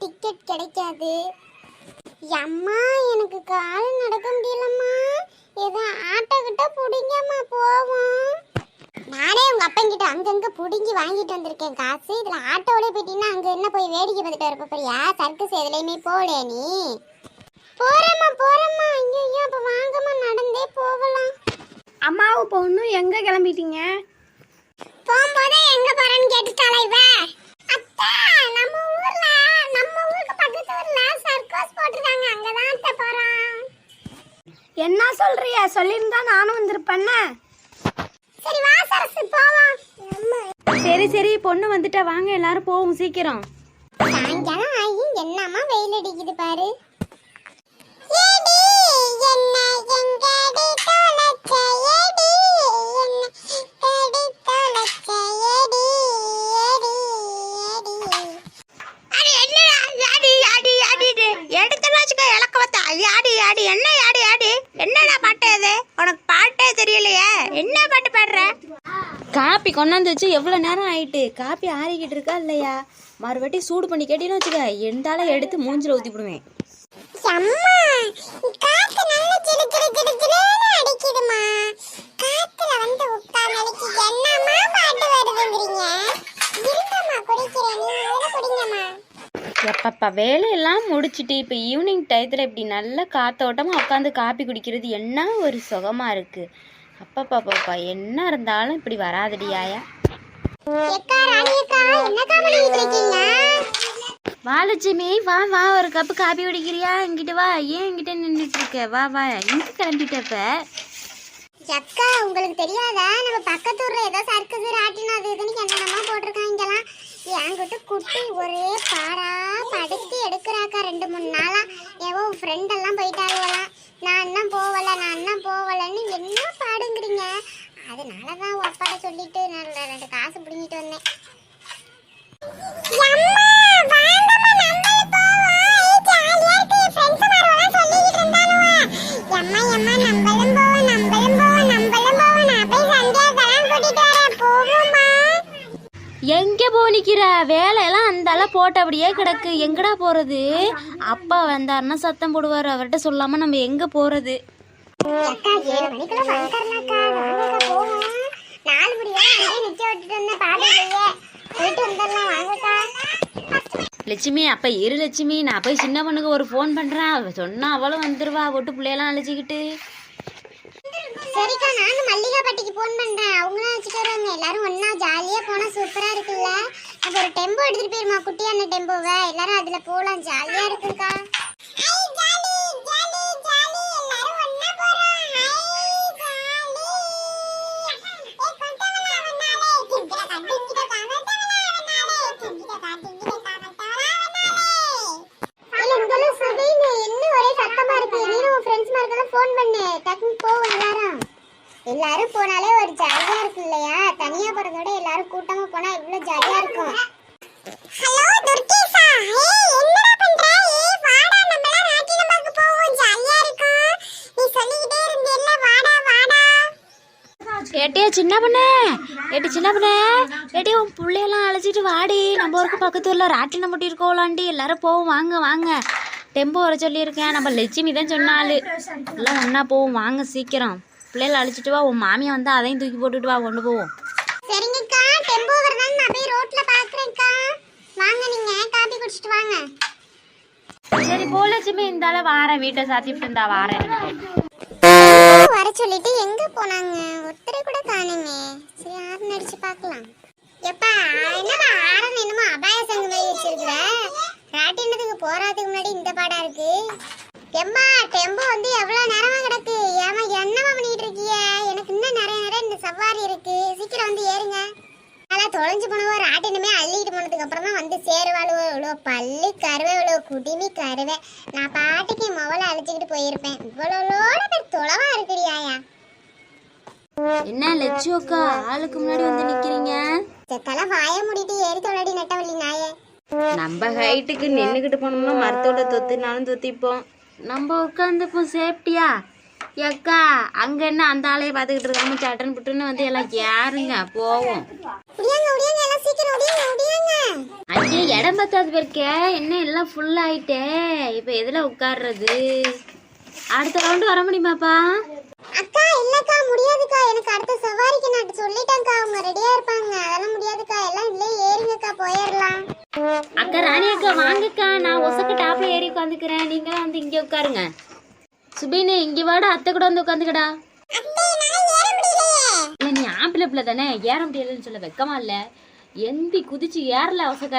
Ticket கிடைக்காது. அம்மா எனக்கு கால் நடக்க முடியலம்மா. ஏதோ ஆட்டோ கிட்ட பிடிங்கம்மா போவோம். நானே உங்க அப்பங்கிட்ட அங்கங்க புடுங்கி வாங்கிட்டு வந்திருக்கேன் காசு. இதுல ஆட்டோவிலே போயிட்டீங்கன்னா அங்க என்ன போய் வேடிக்கை பார்த்துட்டு வரப்ப போறியா? சர்க்கஸ் எதுலையுமே போடே நீ? போறேம்மா போறேம்மா. ஐயோ ஐயோ அப்ப வாங்கம்மா நடந்தே போகலாம். அம்மாவும் பொண்ணும் எங்கே கிளம்பிட்டீங்க? போகும்போதே எங்க போறேன்னு கேட்டுட்டாளா இவ? அத்தை நம்ம ஊர்ல நம்ம ஊருக்கு பக்கத்து ஊர்ல சர்க்கஸ் போட்டிருக்காங்க. அத்தை போறோம் என்ன சொல்றிய? சொல்லியிருந்தா நானும் வந்திருப்பேன்ன. சரி வா சரசு போவோம். சரி சரி பொண்ணு வந்துட்டா. வாங்க எல்லாரும் போவோம் சீக்கிரம். சாயங்காலம் ஆகி என்னம்மா வெயில் அடிக்குது பாரு. யாடி யாடி என்ன யாடி யாடி என்னடா பாட்டு இது? உனக்கு பாட்டே தெரியலையே. என்ன பாட்டு பாடுற? காப்பி கொண்டாந்து வச்சு எவ்வளோ நேரம் ஆயிட்டு? காப்பி ஆறிக்கிட்டு இருக்கா இல்லையா? மறுபடி சூடு பண்ணி கேட்டீன்னு வச்சுக்க எந்தால எடுத்து மூஞ்சில ஊத்தி விடுவேன். அம்மா காத்து நல்ல ஜிலு எப்பப்பா வேலையெல்லாம் முடிச்சிட்டு இப்போ ஈவினிங் டயத்தில் இப்படி நல்ல காத்தோட்டமாக உட்காந்து காப்பி குடிக்கிறது என்ன ஒரு சுகமா இருக்கு? அப்பப்பாப்பாப்பா என்ன இருந்தாலும் இப்படி வராதடியாயா வாலட்சுமி வா வா ஒரு கப்பு காப்பி குடிக்கிறியா? இங்கிட்டு வா. ஏன் இங்கிட்ட நின்றுட்டு இருக்க? வா வா. எங்க கிளம்பிட்ட இப்ப? அக்கா உங்களுக்கு தெரியாதா? நம்ம பக்கத்து ஊர்ல ஏதோ சர்க்கஸ் ராட்டினம் அது இதுன்னு என்னென்னமா போட்டிருக்காங்கலாம் என்கிட்ட குட்டி ஒரே பாடா படுத்து எடுக்கிறாக்கா ரெண்டு மூணு நாளா. ஏவோ ஃப்ரெண்ட் எல்லாம் போயிட்டாங்களாம் நான் இன்னும் போகல நான் இன்னும் போகலன்னு என்ன பாடுங்கிறீங்க? அதனால தான் ஒப்பாட சொல்லிட்டு நான் ரெண்டு காசு பிடிங்கிட்டு போனிக்கிற வேலையெல்லாம் அந்த அளவு போட்டபடியே கிடக்கு. எங்கடா போறது? அப்பா வந்தாருன்னா சத்தம் போடுவாரு. அவர்கிட்ட சொல்லாம நம்ம எங்க வாங்கக்கா லட்சுமி அப்ப இரு லட்சுமி. நான் போய் சின்ன பொண்ணுக்கு ஒரு ஃபோன் பண்றேன். அவ சொன்னா அவளும் வந்துருவா. ஒட்டு பிள்ளையெல்லாம் அழைச்சிக்கிட்டு. சரிக்கா நானும் மல்லிகா பாட்டிக்கு ஃபோன் பண்றேன். அவங்களும் வச்சுட்டு வருவாங்க. எல்லாரும் ஒண்ணா ஜாலியா போனா சூப்பரா இருக்குல்ல அப்ப ஒரு டெம்போ எடுத்துட்டு போயிருமா குட்டியான டெம்போவை எல்லாரும் அதுல போலாம். ஜாலியா இருக்குக்கா. எல்லாரும் போனாலே ஒரு ஜாலியா இருக்கும் இல்லையா? தனியா போறத விட எல்லாரும் கூட்டமா போனா இவ்வளவு ஜாலியா இருக்கும். ஹலோ துர்கேஷா. ஏய் என்னடா பண்ற? ஏய் வாடா நம்ம எல்லாம் ராட்டினம் பார்க்க போவோம். ஜாலியா இருக்கும். நீ சொல்லிக்கிட்டே இருந்தேல்ல வாடா வாடா. ஏட்டியா சின்ன பொண்ணு. ஏட்டி சின்ன பொண்ணு. ஏட்டி உன் பிள்ளையெல்லாம் அழைச்சிட்டு வாடி. நம்ம ஊருக்கு பக்கத்து ஊரில் ராட்டினம் முட்டி இருக்கோலாண்டி. எல்லாரும் போவோம். வாங்க வாங்க. டெம்போ வர சொல்லியிருக்கேன். நம்ம லட்சுமி தான் சொன்னாலு எல்லாம் ஒன்றா போவோம். வாங்க சீக்கிரம். பிள்ளைகளை அழைச்சிட்டு வா உன் மாமியை வந்து அதையும் தூக்கி போட்டுட்டு வா கொண்டு போவோம். சரிங்கக்கா டெம்போ வரதான் நான் போய் ரோட்ல பாக்குறேன்க்கா. வாங்க நீங்க காபி குடிச்சிட்டு வாங்க. சரி போ லட்சுமி. இந்தால வாரேன். வீட்டை சாத்திட்டு இருந்தா வாரேன். வர சொல்லிட்டு எங்க போனாங்க? ஒருத்தரை கூட காணுங்க சரி ஆறு நடிச்சு பார்க்கலாம். எப்பா என்னடா ஆரன் என்னமோ அபாய சங்கு மாதிரி வச்சிருக்கிற? ராட்டினத்துக்கு போறதுக்கு முன்னாடி இந்த பாடா இருக்கு? எம்மா டெம்போ வந்து எவ்வளவு நேரமா கிடக்கு? ஏமா என்னமா இன்னும் இந்த சவாரி இருக்கு. சீக்கிரம் வந்து ஏறுங்க. நல்லா தொலைஞ்சு போனவோ ராட்டினமே அள்ளிட்டு போனதுக்கு அப்புறம் தான் வந்து சேருவாளுவோ இவ்வளோ பல்லு கருவே இவ்வளோ குடிமி கருவே. நான் பாட்டுக்கு மவளை அழைச்சிக்கிட்டு போயிருப்பேன். இவ்வளோட பேர் தொலைவா இருக்கிறியாயா என்ன லட்சு அக்கா ஆளுக்கு முன்னாடி வந்து நிக்கிறீங்க? செத்தெல்லாம் வாய மூடிட்டு ஏறி தொலைடி நெட்டவள்ளி நாயே. நம்ம ஹைட்டுக்கு நின்றுக்கிட்டு போனோம்னா மரத்தோட தொத்துனாலும் தொத்திப்போம். நம்ம உட்காந்துப்போம் சேஃப்டியா ஏக்கா அங்க என்ன அந்த ஆளைய பார்த்துக்கிட்டு இருக்காம சட்டன் புட்டுன்னு வந்து எல்லாம் யாருங்க போவோம். ஐயோ இடம் பத்தாது பேருக்கே. என்ன எல்லாம் ஃபுல் ஆயிட்டே. இப்போ எதுல உட்கார்றது? அடுத்த ரவுண்டு வர முடியுமாப்பா? அக்கா இல்லக்கா முடியாதுக்கா. எனக்கு அடுத்த சவாரிக்கு நான் சொல்லிட்டேன்க்கா. அவங்க ரெடியா இருப்பாங்க. அதெல்லாம் முடியாதுக்கா. எல்லாம் இதுலயே ஏறுங்கக்கா போயிடலாம். அக்கா ராணி அக்கா வாங்கக்கா. நான் ஒசக்க டாப்ல ஏறி உட்காந்துக்கிறேன் நீங்க வந்து இங்க உட்காருங்க. சுபீனு இங்க வாடா அத்தை கூட வந்து உட்காந்துக்கடா இல்ல நீ ஆம்பளை பிள்ளை தானே? ஏற முடியலன்னு சொல்ல வெக்கமா இல்ல. எந்தி குதிச்சு ஏறல அவசக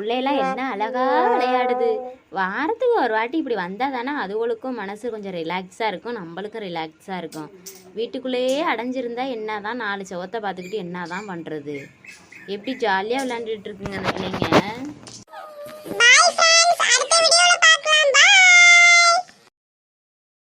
பிள்ளையெல்லாம் என்ன அழகா விளையாடுது. வாரத்துக்கு ஒரு வாட்டி இப்படி வந்தால் தானே அதுகளுக்கும் மனசு கொஞ்சம் ரிலாக்ஸாக இருக்கும். நம்மளுக்கும் ரிலாக்ஸாக இருக்கும். வீட்டுக்குள்ளேயே அடைஞ்சிருந்தா என்ன தான் நாலு செவத்தை பார்த்துக்கிட்டு என்ன தான் பண்ணுறது எப்படி ஜாலியாக விளையாண்டுட்டு இருக்குங்க அந்த பிள்ளைங்க?